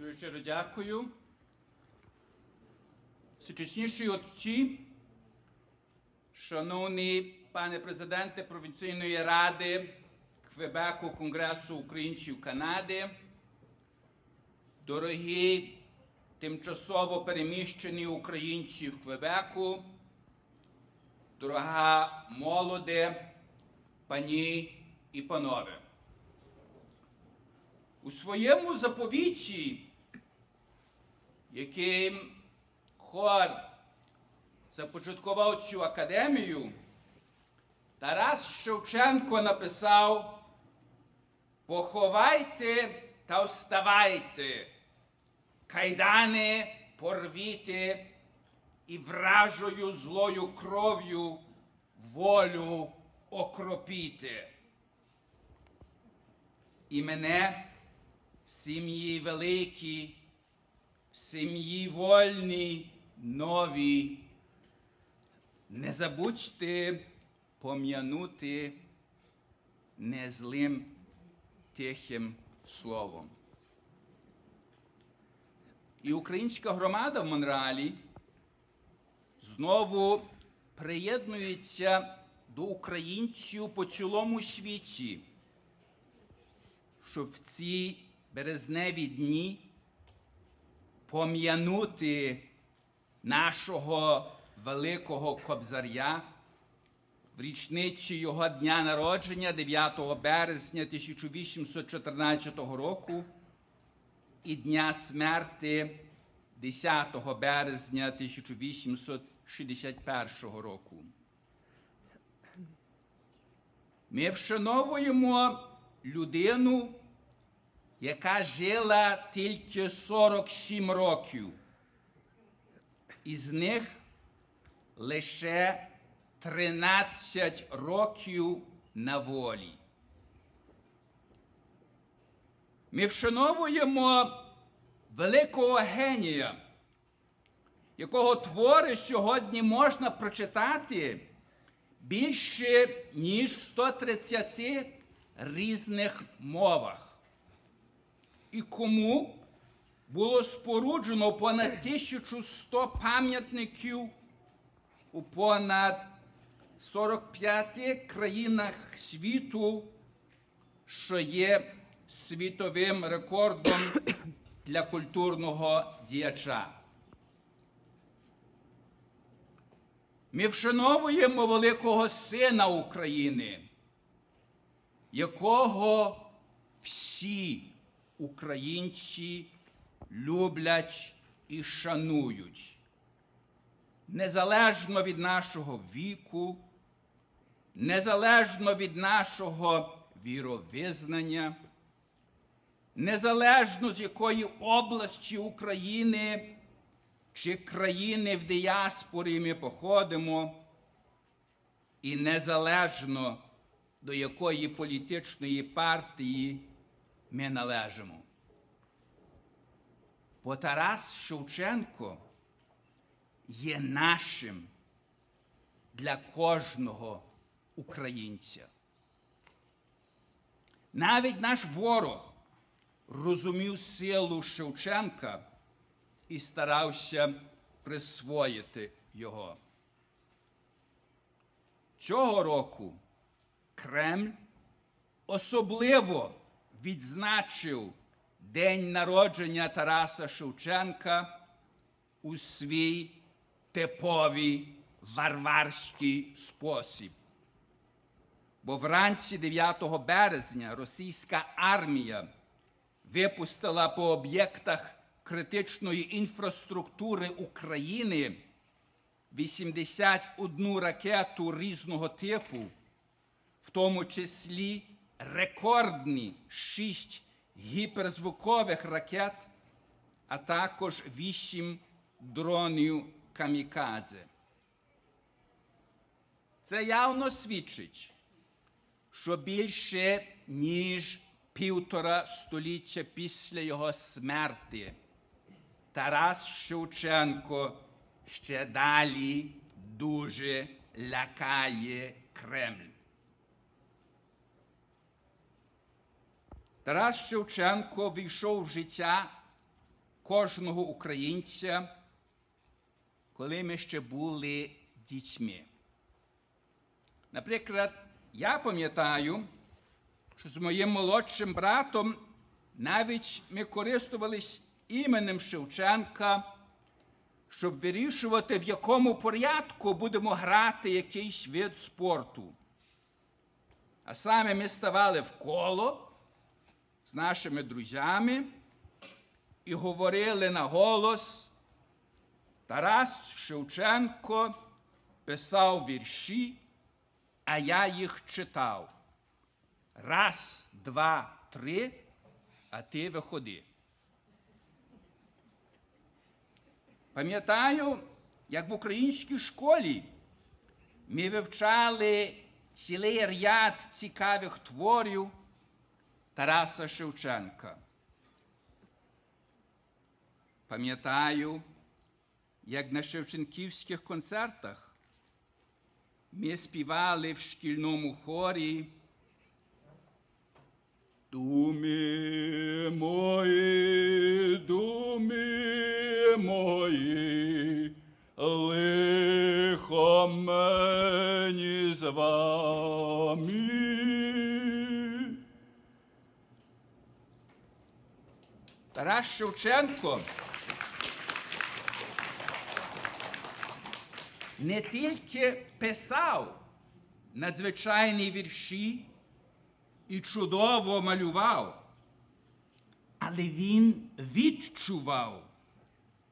Щиро дякую. Всечесніші отці, шановний пане президенте Провінційної ради Квебеку Конгресу українців Канади, дорогі тимчасово переміщені українці в Квебеку, дорога молоде, пані і панове. У своєму заповіті, яким хор започаткував цю академію, Тарас Шевченко написав: Поховайте та вставайте, кайдани порвіте і вражою злою кров'ю волю окропіте. І мене сім'ї великій, сім'ї вольній, новій. Не забудьте пом'янути незлим тихим словом. І українська громада в Монреалі знову приєднується до українців по цілому світі, щоб в ці березневі дні пом'янути нашого великого кобзаря в річниці його дня народження 9 березня 1814 року і дня смерти 10 березня 1861 року. Ми вшановуємо людину, яка жила тільки 47 років. Із них лише 13 років на волі. Ми вшановуємо великого генія, якого твори сьогодні можна прочитати більше, ніж в 130 різних мовах. І кому було споруджено понад 1100 пам'ятників у понад 45 країнах світу, що є світовим рекордом для культурного діяча. Ми вшановуємо великого сина України, якого всі українці люблять і шанують, незалежно від нашого віку, незалежно від нашого віровизнання, незалежно з якої області України чи країни в діаспорі ми походимо, і незалежно до якої політичної партії ми належимо. Бо Тарас Шевченко є нашим для кожного українця. Навіть наш ворог розумів силу Шевченка і старався присвоїти його. Цього року Кремль особливо відзначив день народження Тараса Шевченка у свій типовий варварський спосіб. Бо вранці 9 березня російська армія випустила по об'єктах критичної інфраструктури України 81 ракету різного типу, в тому числі рекордні 6 гіперзвукових ракет, а також 8 дронів камікадзе. Це явно свідчить, що більше ніж півтора століття після його смерти Тарас Шевченко ще далі дуже лякає Кремль. Тарас Шевченко війшов в життя кожного українця, коли ми ще були дітьми. Наприклад, я пам'ятаю, що з моїм молодшим братом навіть ми користувались іменем Шевченка, щоб вирішувати, в якому порядку будемо грати якийсь вид спорту. А саме ми ставали в коло з нашими друзями і говорили на голос. Тарас Шевченко писав вірші, а я їх читав. Раз, два, три, а ти виходи. Пам'ятаю, як в українській школі ми вивчали цілий ряд цікавих творів Тараса Шевченка. Пам'ятаю, як на Шевченківських концертах ми співали в шкільному хорі. Думи мої, думи мої, лихо мені з вами. Тарас Шевченко не тільки писав надзвичайні вірші і чудово малював, але він відчував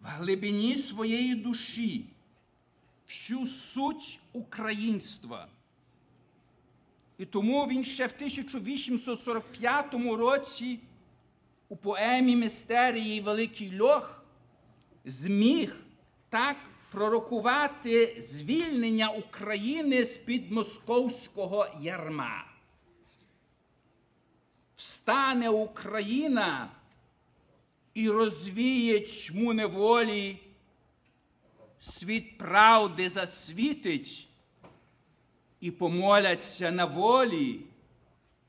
в глибині своєї душі всю суть українства. І тому він ще в 1845 році у поемі мистерії Великий Льох зміг так пророкувати звільнення України з-під московського ярма. Встане Україна і розвіє чму неволі, світ правди засвітить, і помоляться на волі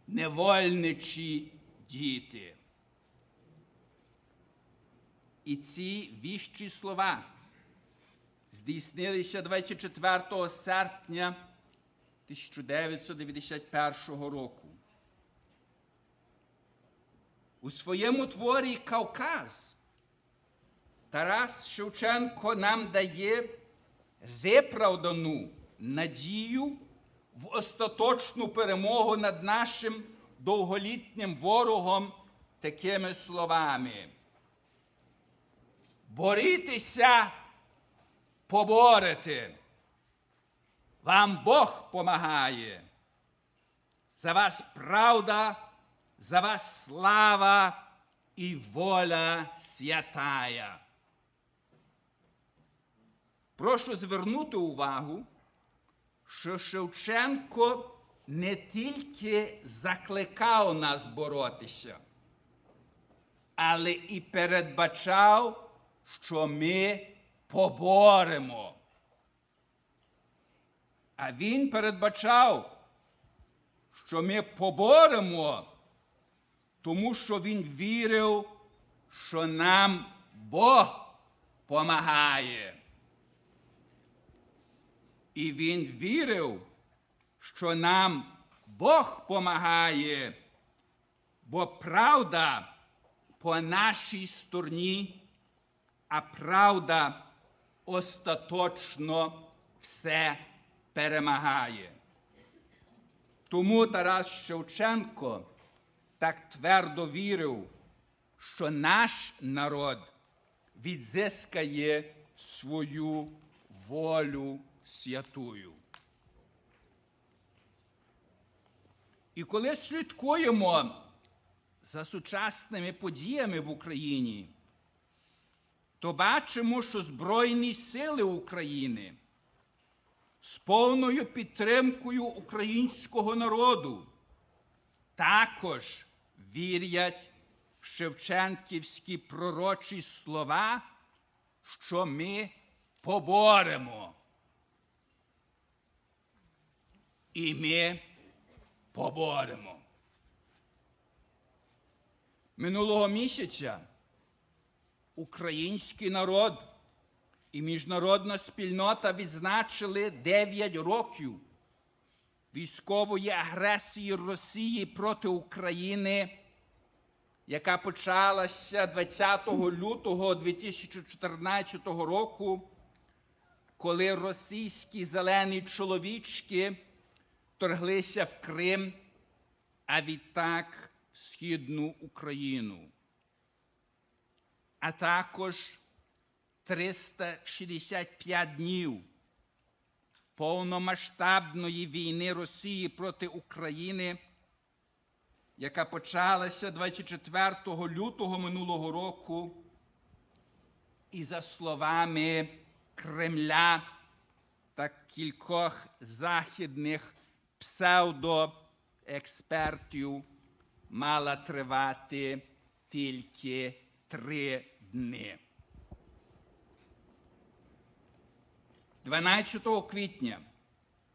невольничі діти. І ці віщі слова здійснилися 24 серпня 1991 року. У своєму творі Кавказ Тарас Шевченко нам дає виправдану надію в остаточну перемогу над нашим довголітнім ворогом такими словами. Борітеся, поборете. Вам Бог помагає. За вас правда, за вас слава і воля святая. Прошу звернути увагу, що Шевченко не тільки закликав нас боротися, але і передбачав, що ми поборемо. А він передбачав, що ми поборемо, тому що він вірив, що нам Бог помагає. І він вірив, що нам Бог помагає, бо правда по нашій стороні, а правда остаточно все перемагає. Тому Тарас Шевченко так твердо вірив, що наш народ відзискає свою волю святую. І коли слідкуємо за сучасними подіями в Україні, то бачимо, що Збройні сили України з повною підтримкою українського народу також вірять в Шевченківські пророчі слова, що ми поборемо. І ми поборемо. Минулого місяця український народ і міжнародна спільнота відзначили 9 років військової агресії Росії проти України, яка почалася 20 лютого 2014 року, коли російські зелені чоловічки вторглися в Крим, а відтак в Східну Україну. А також 365 днів повномасштабної війни Росії проти України, яка почалася 24 лютого минулого року, і за словами Кремля та кількох західних псевдоекспертів, мала тривати тільки три дні. 12 квітня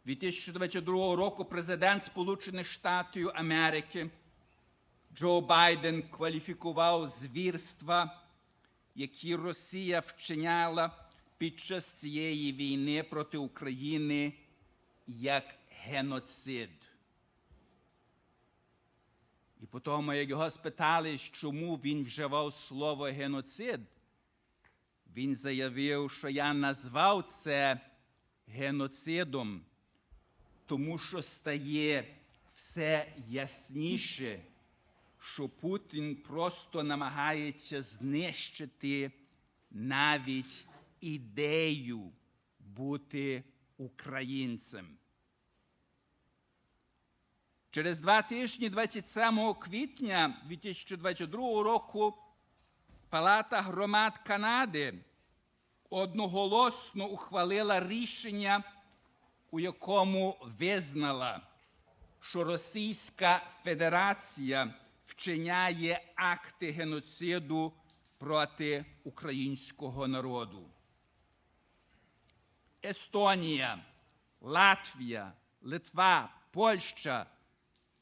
2022 року президент Сполучених Штатів Америки Джо Байден кваліфікував звірства, які Росія вчиняла під час цієї війни проти України як геноцид. По тому, як його спитали, чому він вживав слово геноцид, він заявив, що я назвав це геноцидом, тому що стає все ясніше, що Путін просто намагається знищити навіть ідею бути українцем. Через два тижні, 27 квітня 2022 року, Палата громад Канади одноголосно ухвалила рішення, у якому визнала, що Російська Федерація вчиняє акти геноциду проти українського народу. Естонія, Латвія, Литва, Польща,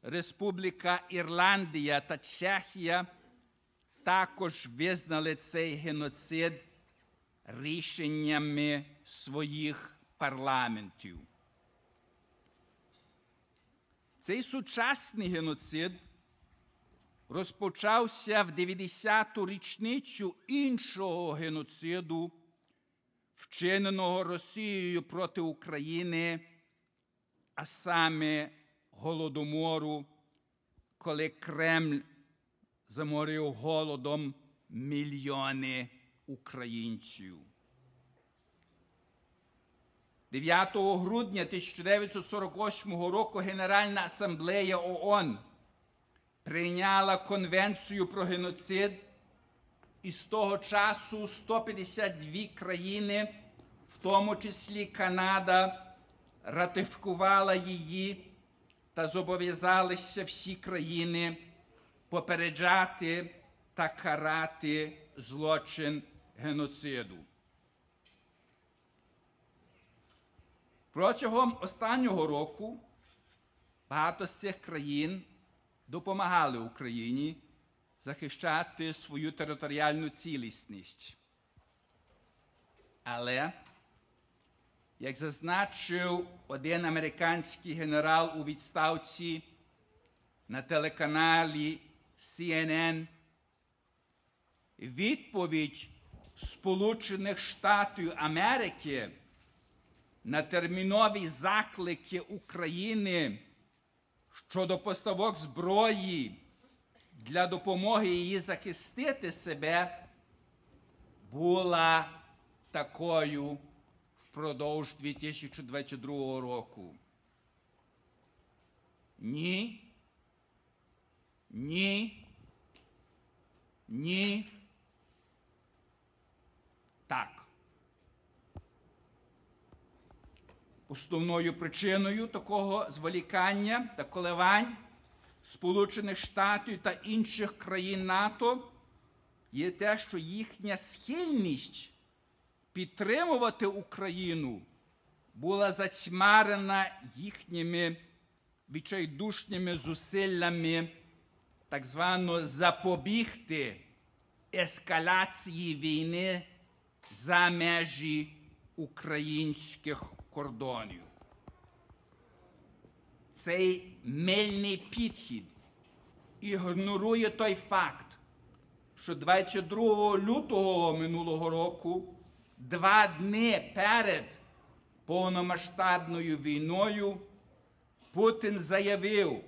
Республіка Ірландія та Чехія також визнали цей геноцид рішеннями своїх парламентів. Цей сучасний геноцид розпочався в 90-ту річницю іншого геноциду, вчиненого Росією проти України, а саме Голодомору, коли Кремль заморив голодом мільйони українців. 9 грудня 1948 року Генеральна асамблея ООН прийняла Конвенцію про геноцид, і з того часу 152 країни, в тому числі Канада, ратифікувала її та зобов'язалися всі країни попереджати та карати злочин геноциду. Протягом останнього року багато з цих країн допомагали Україні захищати свою територіальну цілісність. Але, як зазначив один американський генерал у відставці на телеканалі CNN, відповідь Сполучених Штатів Америки на термінові заклики України щодо поставок зброї для допомоги її захистити себе була такою впродовж 2022 року. Ні. Ні. Ні. Так. Основною причиною такого зволікання та коливань Сполучених Штатів та інших країн НАТО є те, що їхня схильність підтримувати Україну була затьмарена їхніми відчайдушними зусиллями так звано запобігти ескалації війни за межі українських кордонів. Цей мильний підхід ігнорує той факт, що 22 лютого минулого року, два дні перед повномасштабною війною, Путін заявив,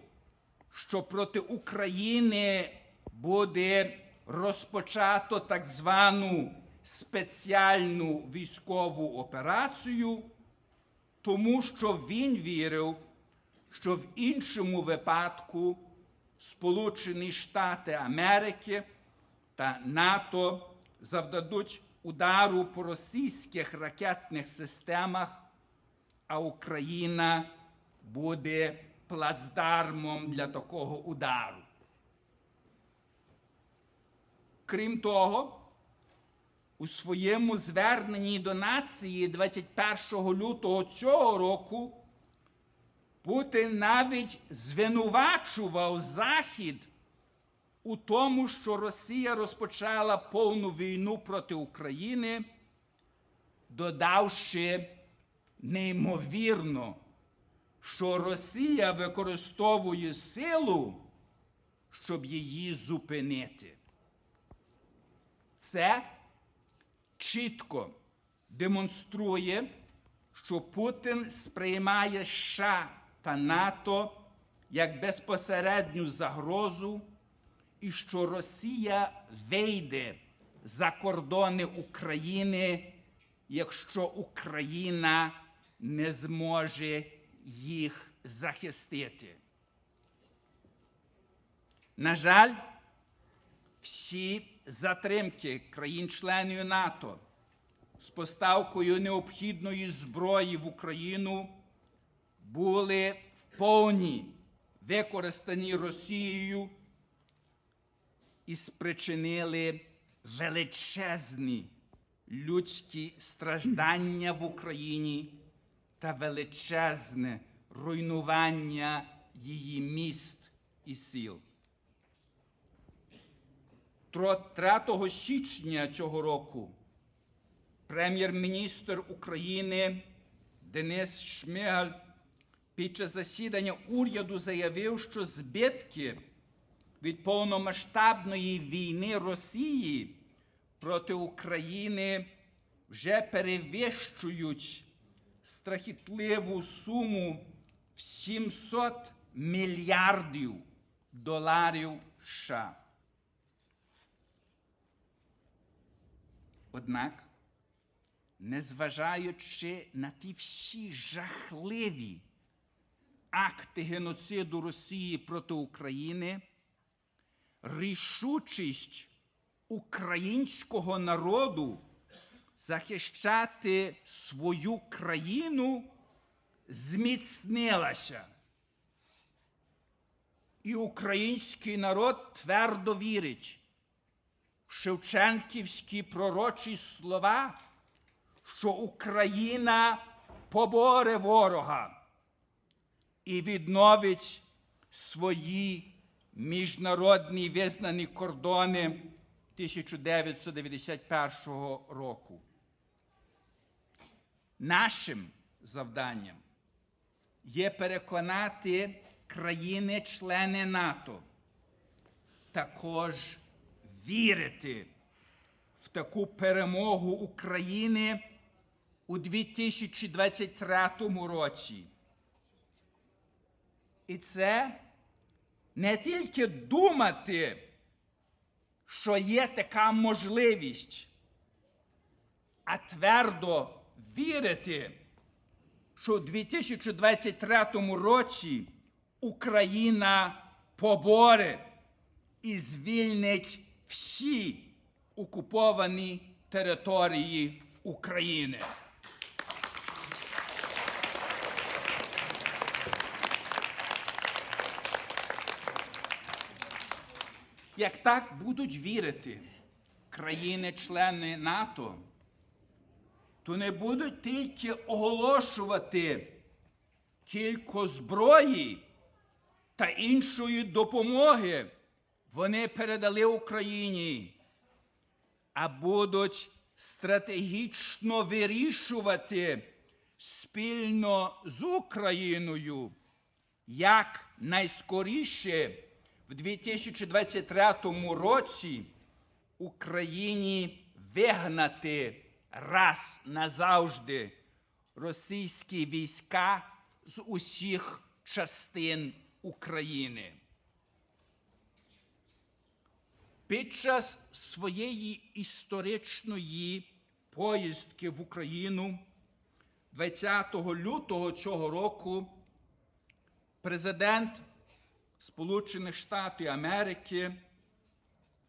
що проти України буде розпочато так звану спеціальну військову операцію, тому що він вірив, що в іншому випадку Сполучені Штати Америки та НАТО завдадуть удару по російських ракетних системах, а Україна буде плацдармом для такого удару. Крім того, у своєму зверненні до нації 21 лютого цього року Путін навіть звинувачував Захід у тому, що Росія розпочала повну війну проти України, додавши неймовірно, що Росія використовує силу, щоб її зупинити. Це чітко демонструє, що Путін сприймає США та НАТО як безпосередню загрозу, і що Росія вийде за кордони України, якщо Україна не зможе їх захистити. На жаль, всі затримки країн-членів НАТО з поставкою необхідної зброї в Україну були в повні використані Росією і спричинили величезні людські страждання в Україні та величезне руйнування її міст і сіл. 3 січня цього року прем'єр-міністр України Денис Шмигаль під час засідання уряду заявив, що збитки від повномасштабної війни Росії проти України вже перевищують страхітливу суму в 700 мільярдів доларів США. Однак, незважаючи на ті всі жахливі акти геноциду Росії проти України, рішучість українського народу захищати свою країну зміцнилася. І український народ твердо вірить в Шевченківські пророчі слова, що Україна поборе ворога і відновить свої міжнародні визнані кордони 1991 року. Нашим завданням є переконати країни-члени НАТО також вірити в таку перемогу України у 2023 році. І це не тільки думати, що є така можливість, а твердо вірити, що у 2023 році Україна поборе і звільнить всі окуповані території України. Як так будуть вірити країни-члени НАТО, то не будуть тільки оголошувати кілько зброї та іншої допомоги вони передали Україні, а будуть стратегічно вирішувати спільно з Україною, як найскоріше в 2023 році Україні вигнати раз назавжди російські війська з усіх частин України. Під час своєї історичної поїздки в Україну 20 лютого цього року президент Сполучених Штатів Америки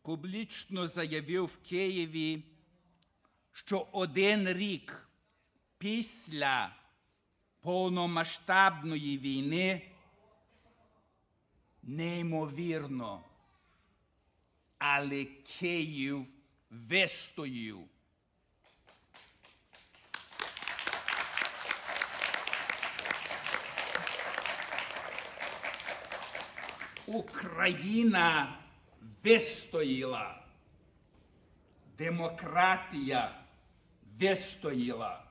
публічно заявив в Києві, що один рік після повномасштабної війни неймовірно, але Київ вистоїв. Україна вистояла. Демократія вистояла.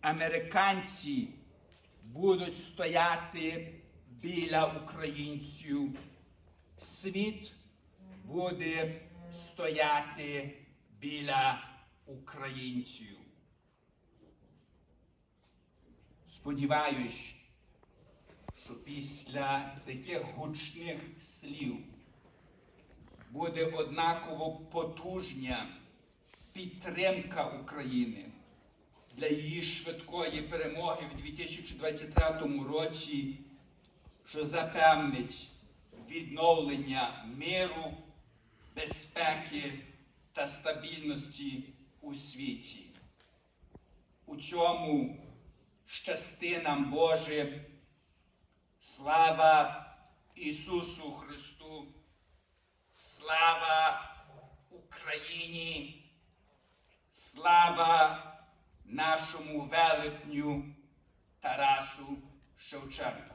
Американці будуть стояти біля українців. Світ буде стояти біля українців. Сподіваюсь, що після таких гучних слів буде однаково потужня підтримка України для її швидкої перемоги в 2023 році, що запевнить відновлення миру, безпеки та стабільності у світі. У цьому щасти нам Боже. Слава Ісусу Христу! Слава Україні! Слава нашому велетню Тарасу Шевченку!